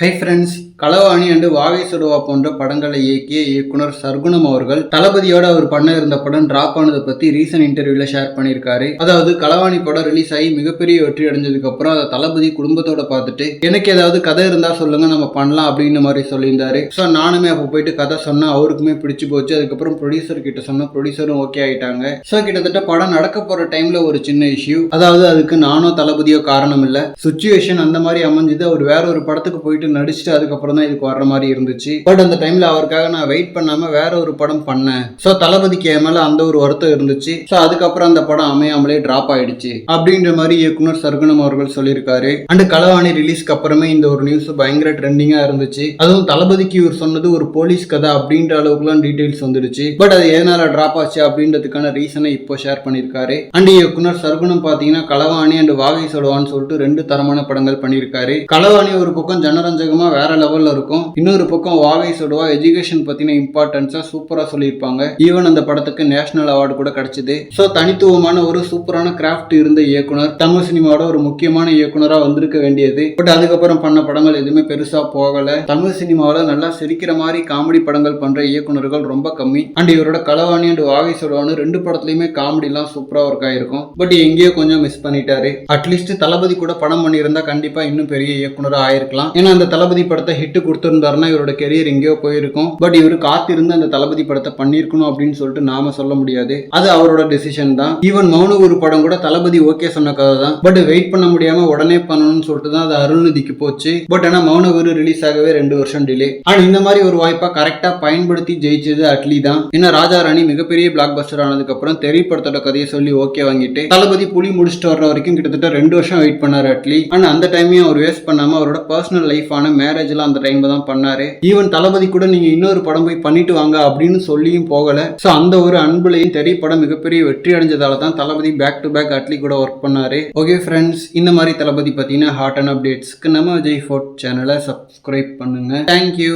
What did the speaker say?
Hi friends களவாணி and வாகை சுடுவா போன்ற படங்களை இயக்கிய இயக்குனர் சர்க்குணம் அவர்கள் தளபதியோட அவர் பண்ண இருந்த படம் டிராப் ஆனதை பத்தி ரீசன்ட் இன்டர்வியூல ஷேர் பண்ணியிருக்காரு. அதாவது களவாணி படம் ரிலீஸ் ஆகி மிகப்பெரிய வெற்றி அடைஞ்சதுக்கு அப்புறம் அதை தளபதி குடும்பத்தோட பார்த்துட்டு எனக்கு ஏதாவது கதை இருந்தா சொல்லுங்க நம்ம பண்ணலாம் அப்படின்னு மாதிரி சொல்லியிருந்தாரு. ஸோ நானுமே அப்போ போயிட்டு கதை சொன்னேன் அவருக்குமே பிடிச்சு போச்சு. அதுக்கப்புறம் ப்ரொடியூசர் கிட்ட சொன்ன ப்ரொடியூசரும் ஓகே ஆயிட்டாங்க. ஸோ கிட்டத்தட்ட படம் நடக்க போற டைம்ல ஒரு சின்ன இஷ்யூ அதாவது அதுக்கு நானோ தளபதியோ காரணம் இல்லை. சுச்சுவேஷன் அந்த மாதிரி அமைஞ்சது. அவர் வேற ஒரு படத்துக்கு போயிட்டு நடிச்சுட்டு அதுக்கப்புறம் தான் இதுக்கு வர்ற மாதிரி இருந்துச்சு. பட் அந்த டைம்ல அவருக்காக நான் வெயிட் பண்ணாம வேற ஒரு படம் பண்ணேன். ஸோ தளபதிக்கு என் அந்த ஒரு வருத்தம் இருந்துச்சு. ஸோ அதுக்கப்புறம் அந்த படம் அமையாமலே டிராப் ஆயிடுச்சு. அப்படின்ற மாதிரி இயக்குனர் சர்குணம் அவர்கள் சொல்லியிருக்காரு. அண்ட் களவாணி ரிலீஸ்க்கு அப்புறமே இந்த ஒரு நியூஸ் பயங்கர ட்ரெண்டிங்கா இருந்துச்சு. அதுவும் தளபதிக்கு இவர் சொன்னது ஒரு போலீஸ் கதை அப்படின்ற அளவுக்குலாம் டீடைல்ஸ் வந்துடுச்சு. பட் அது எதனால டிராப் ஆச்சு அப்படின்றதுக்கான ரீசனை இப்போ ஷேர் பண்ணியிருக்காரு. அண்ட் இயக்குனர் சர்குணம் பார்த்தீங்கன்னா களவாணி அண்ட் வாகை சொல்லுவான்னு சொல்லிட்டு ரெண்டு தரமான படங்கள் பண்ணியிருக்காரு. களவாணி ஒரு பக்கம் ஜனரஞ்சகமா வேற லெவல்ல இருக்கும். இன்னொரு பக்கம் வாகை சுடுவா எஜுகேஷன் பற்றின இம்பார்ட்டன்ஸாக சூப்பராக சொல்லியிருப்பாங்க. ஈவன் அந்த படத்துக்கு நேஷனல் அவார்டு கூட கிடைச்சிது. ஸோ தனித்துவமான ஒரு சூப்பரான கிராஃப்ட் இருந்த இயக்குனர் தமிழ் சினிமாவோட ஒரு முக்கியமான இயக்குனராக வந்திருக்க வேண்டியது. பட் அதுக்கப்புறம் பண்ண படங்கள் எதுவுமே பெருசாக போகலை. தமிழ் சினிமாவில் நல்லா சிரிக்கிற மாதிரி காமெடி படங்கள் பண்ணுற இயக்குனர்கள் ரொம்ப கம்மி. அண்ட் இவரோட களவாணி அண்ட் வாகை சுடுவான்னு ரெண்டு படத்துலையுமே காமெடிலாம் சூப்பராக ஒர்க் ஆயிருக்கும். பட் எங்கேயோ கொஞ்சம் மிஸ் பண்ணிட்டாரு. அட்லீஸ்ட் தளபதி கூட படம் பண்ணியிருந்தா கண்டிப்பாக இன்னும் பெரிய இயக்குனராக ஆயிருக்கலாம். ஏன்னா அந்த தளபதி படத்தை ஹிட் கொடுத்துருந்தாருன்னா இவரோட கெரியர் எங்கேயோ போயிருக்கும். பட் இவரு காத்திருந்து அந்த தளபதி படத்தை பண்ணியிருக்கணும் அப்படின்னு சொல்லிட்டு நாம சொல்ல முடியாது. அது அவரோட டெசிஷன் தான். ஈவன் மௌன ஒரு படம் கூட தளபதி ஓகே சொன்ன கதை தான். பட் வெயிட் பண்ண முடியாம உடனே பண்ணணும்னு சொல்லிட்டு தான் அது அருள்நிதிக்கு போச்சு. பட் ஆனா மௌன ரிலீஸ் ஆகவே ரெண்டு வருஷம் டிலே ஆனா இந்த மாதிரி ஒரு வாய்ப்பா கரெக்டா பயன்படுத்தி ஜெயிச்சது அட்லி தான். ஏன்னா ராஜா ராணி மிகப்பெரிய பிளாக் பஸ்டர் ஆனதுக்கு அப்புறம் திரைப்படத்தோட கதையை சொல்லி ஓகே வாங்கிட்டு தளபதி புலி முடிச்சுட்டு வர்ற வரைக்கும் கிட்டத்தட்ட ரெண்டு வருஷம் வெயிட் பண்ணாரு அட்லி. ஆனா அந்த டைமையும் அவர் வேஸ்ட் பண்ணாம அவரோட பர்சனல் லைஃப் மேரேஜ் மேரேஜ்லாம் அந்த டைம்ல தான் பண்ணாரு. ஈவன் தளபதி கூட நீங்க இன்னொரு படம் போய் பண்ணிட்டு வாங்க அப்படின்னு சொல்லியும் போகல. ஸோ அந்த ஒரு அன்புலையும் திரைப்படம் மிகப்பெரிய வெற்றி அடைஞ்சதால தான் Thalapathy back to back Atlee கூட ஒர்க் பண்ணாரு. ஓகே ஃப்ரெண்ட்ஸ் இந்த மாதிரி தளபதி பார்த்தீங்கன்னா ஹாட் அண்ட் அப்டேட்ஸ்க்கு நம்ம விஜய் ஃபோர்ட் சேனலை சப்ஸ்கிரைப் பண்ணுங்க. Thank you